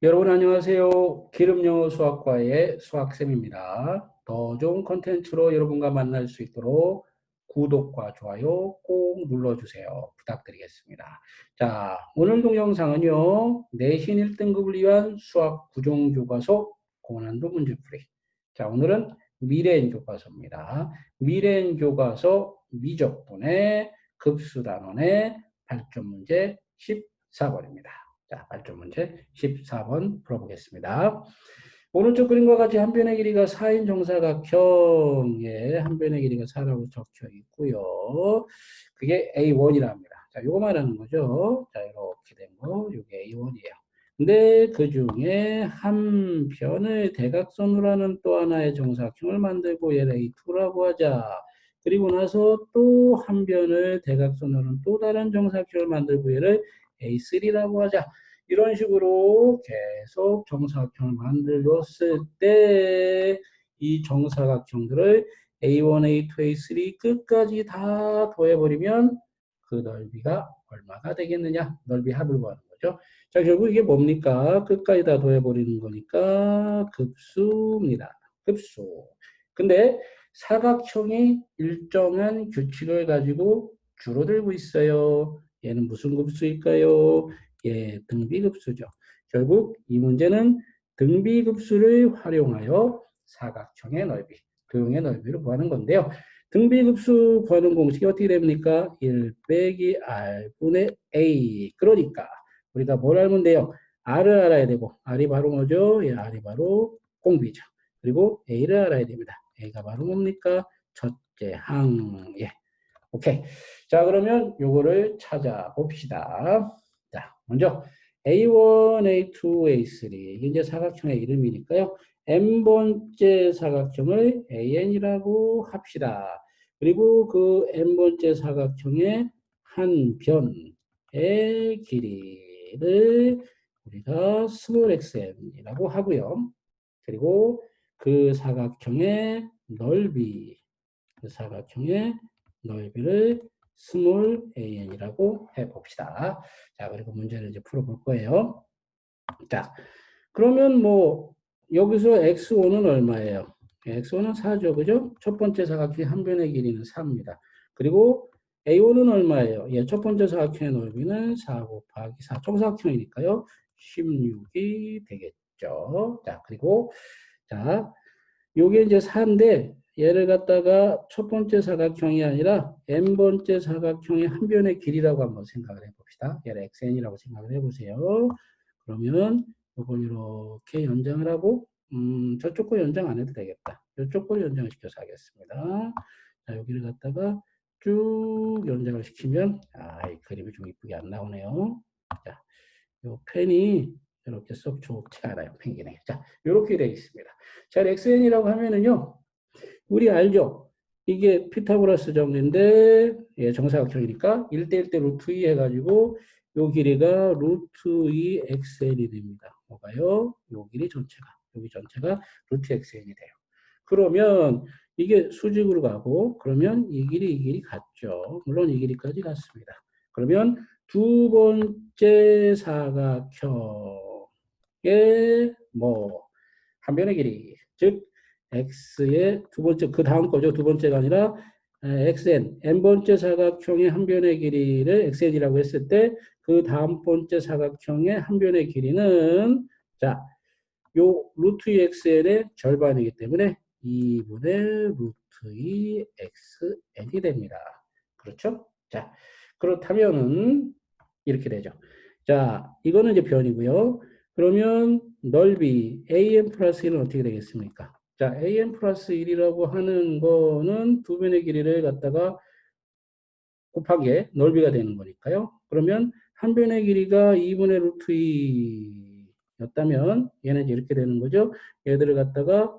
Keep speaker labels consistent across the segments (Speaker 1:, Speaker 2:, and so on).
Speaker 1: 여러분 안녕하세요. 기름영어 수학과의 수학쌤입니다. 더 좋은 컨텐츠로 여러분과 만날 수 있도록 구독과 좋아요 꼭 눌러주세요. 부탁드리겠습니다. 자, 오늘 동영상은요. 내신 1등급을 위한 수학 구종교과서 고난도 문제풀이. 자, 오늘은 미래인 교과서입니다. 미래인 교과서 미적분의 급수단원의 발전 문제 14번입니다. 자, 발전 문제 14번 풀어보겠습니다. 오른쪽 그림과 같이 한 변의 길이가 4인 정사각형에 한 변의 길이가 4라고 적혀 있고요. 그게 A1이라 합니다. 자, 요거 말하는 거죠. 자, 이렇게 된 거, 요게 A1이에요. 근데 그 중에 한 변의 대각선으로 하는 또 하나의 정사각형을 만들고 얘를 A2라고 하자. 그리고 나서 또 한 변을 대각선으로는 또 다른 정사각형을 만들고 얘를 A3라고 하자. 이런 식으로 계속 정사각형을 만들었을 때 이 정사각형들을 A1, A2, A3 끝까지 다 더해버리면 그 넓이가 얼마가 되겠느냐? 넓이 합을 구하는 거죠. 자, 결국 이게 뭡니까? 끝까지 다 더해버리는 거니까 급수입니다. 급수. 근데 사각형이 일정한 규칙을 가지고 줄어들고 있어요. 얘는 무슨 급수일까요? 예, 등비급수죠. 결국 이 문제는 등비급수를 활용하여 사각형의 넓이, 도형의 넓이를 구하는 건데요. 등비급수 구하는 공식이 어떻게 됩니까? 1 빼기 r분의 a. 그러니까 우리가 뭘 알면 돼요? r을 알아야 되고 r이 바로 뭐죠? 예, r이 바로 공비죠. 그리고 a를 알아야 됩니다. a가 바로 뭡니까? 첫째 항. 예. 오케이. 자, 그러면 요거를 찾아봅시다. 자, 먼저 A1, A2, A3 이게 이제 사각형의 이름이니까요. n번째 사각형을 AN이라고 합시다. 그리고 그 n번째 사각형의 한 변의 길이를 우리가 스몰 xn이라고 하고요. 그리고 그 사각형의 넓이, 그 사각형의 넓이를 스몰 an이라고 해봅시다. 자, 그리고 문제를 이제 풀어볼 거예요. 자, 그러면 뭐 여기서 x5는 얼마예요? x5는 4죠, 그죠? 첫 번째 사각형의 한 변의 길이는 4입니다. 그리고 a5는 얼마예요? 예, 첫 번째 사각형의 넓이는 4 곱하기 4. 총사각형이니까요. 16이 되겠죠. 자, 그리고 자, 요게 이제 4인데 얘를 갖다가 첫 번째 사각형이 아니라 n번째 사각형의 한 변의 길이라고 한번 생각을 해봅시다. 얘를 xn이라고 생각을 해보세요. 그러면 이걸 이렇게 연장을 하고 음, 저쪽 거 연장 안 해도 되겠다. 이쪽 거 연장을 시켜서 하겠습니다. 자, 여기를 갖다가 쭉 연장을 시키면 아, 이 그림이 좀 이쁘게 안 나오네요. 자, 요 펜이 이렇게 썩 좋지가 않아요. 펭귄이. 자, 이렇게 되어 있습니다. 자, xn이라고 하면은요. 우리 알죠? 이게 피타고라스 정리인데 예, 정사각형이니까 1대1대 루트 2 해가지고 요 길이가 루트 2 xn이 됩니다. 뭐가요? 요 길이 전체가 여기 전체가 루트 xn이 돼요. 그러면 이게 수직으로 가고 그러면 이 길이 이 길이 같죠. 물론 이 길이까지 같습니다. 그러면 두 번째 사각형의 뭐 한 변의 길이 즉 x의 두 번째 그 다음 거죠. 두 번째가 아니라 xn n 번째 사각형의 한 변의 길이를 xn이라고 했을 때 그 다음 번째 사각형의 한 변의 길이는 자, 요 루트 2 xn의 절반이기 때문에 2분의 루트 2 xn이 됩니다. 그렇죠? 자, 그렇다면은 이렇게 되죠. 자, 이거는 이제 변이고요. 그러면 넓이 an 플러스 1은 어떻게 되겠습니까? 자, an 플러스 1이라고 하는 거는 두 변의 길이를 갖다가 곱하기에 넓이가 되는 거니까요. 그러면 한 변의 길이가 2분의 루트 2였다면 얘는 이렇게 되는 거죠. 얘들을 갖다가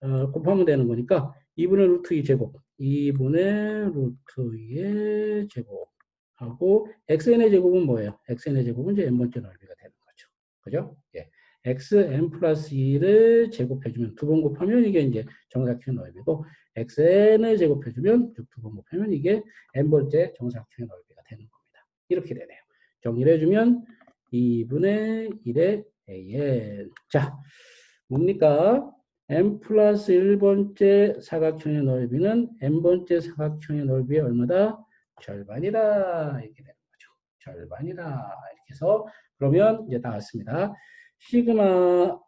Speaker 1: 어, 곱하면 되는 거니까 2분의 루트 2 제곱 2분의 루트 2의 제곱하고 xn의 제곱은 뭐예요? xn의 제곱은 이제 n번째 넓이가 되는 거죠. 그죠? 예. Xn 플러스 2를 제곱해주면 두 번 곱하면 이게 이제 정사각형 넓이고 xn을 제곱해주면 두번 곱하면 이게 n번째 정사각형의 넓이가 되는 겁니다. 이렇게 되네요. 정리를 해주면 2분의 1의 AN. 자, 뭡니까? n 플러스 1번째 사각형의 넓이는 n번째 사각형의 넓이의 얼마다? 절반이다. 이렇게 되는 거죠. 절반이다. 이렇게 해서 그러면 이제 나왔습니다. 시그마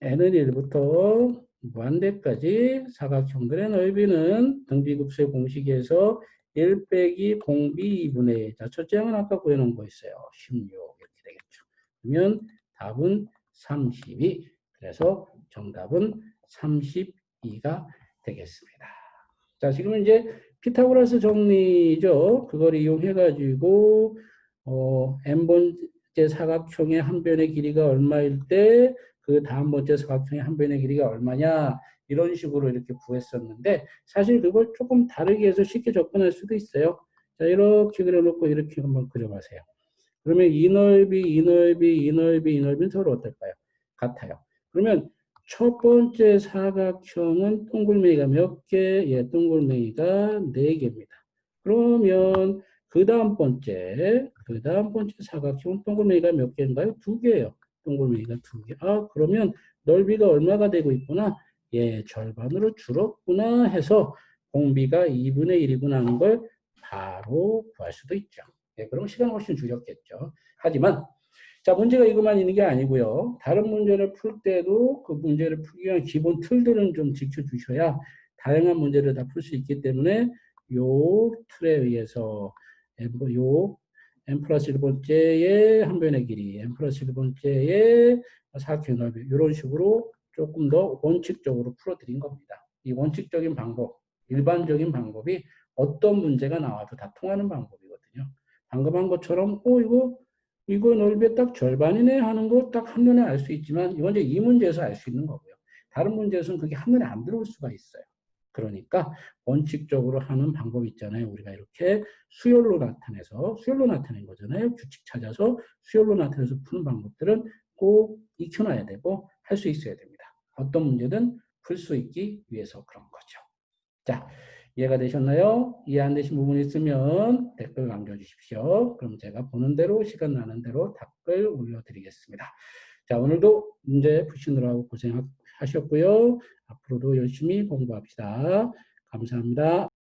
Speaker 1: n은 1부터 무한대까지 사각형들의 넓이는 등비급수의 공식에서 1 빼기 공비 2분의 1. 자, 첫째 항은 아까 구해놓은 거 있어요. 16 이렇게 되겠죠. 그러면 답은 32. 그래서 정답은 32가 되겠습니다. 자, 지금 이제 피타고라스 정리죠. 그걸 이용해 가지고 어, n번 째 사각형의 한 변의 길이가 얼마일 때 그 다음 번째 사각형의 한 변의 길이가 얼마냐 이런 식으로 이렇게 구했었는데 사실 그걸 조금 다르게 해서 쉽게 접근할 수도 있어요. 자, 이렇게 그려놓고 이렇게 한번 그려보세요. 그러면 이 넓이, 이 넓이, 이 넓이, 이 넓이는 서로 어떨까요? 같아요. 그러면 첫 번째 사각형은 동글맹이가 몇 개? 예, 동글맹이가 네 개입니다. 그러면 그 다음 번째, 그 다음 번째 사각형은 동글맹이가 몇 개인가요? 두 개예요. 동글맹이가 두 개. 아, 그러면 넓이가 얼마가 되고 있구나? 예, 절반으로 줄었구나 해서 공비가 2분의 1이구나 하는 걸 바로 구할 수도 있죠. 예, 그럼 시간 훨씬 줄였겠죠. 하지만 자, 문제가 이것만 있는 게 아니고요. 다른 문제를 풀 때도 그 문제를 풀기 위한 기본 틀들은 좀 지켜주셔야 다양한 문제를 다 풀 수 있기 때문에 요 틀에 의해서 요 n 플러스 1번째의 한 변의 길이, n 플러스 1번째의 사각형 넓이 이런 식으로 조금 더 원칙적으로 풀어드린 겁니다. 이 원칙적인 방법, 일반적인 방법이 어떤 문제가 나와도 다 통하는 방법이거든요. 방금 한 것처럼 어 이거 이거 넓이의 딱 절반이네 하는 거 딱 한눈에 알 수 있지만 이건 이제 이 문제에서 알 수 있는 거고요. 다른 문제에서는 그게 한눈에 안 들어올 수가 있어요. 그러니까 원칙적으로 하는 방법 있잖아요. 우리가 이렇게 수열로 나타내서 수열로 나타낸 거잖아요. 규칙 찾아서 수열로 나타내서 푸는 방법들은 꼭 익혀놔야 되고 할 수 있어야 됩니다. 어떤 문제든 풀 수 있기 위해서 그런 거죠. 자, 이해가 되셨나요? 이해 안 되신 부분이 있으면 댓글 남겨주십시오. 그럼 제가 보는 대로 시간 나는 대로 답글 올려드리겠습니다. 자, 오늘도 문제 푸시느라고 고생하셨고요. 앞으로도 열심히 공부합시다. 감사합니다.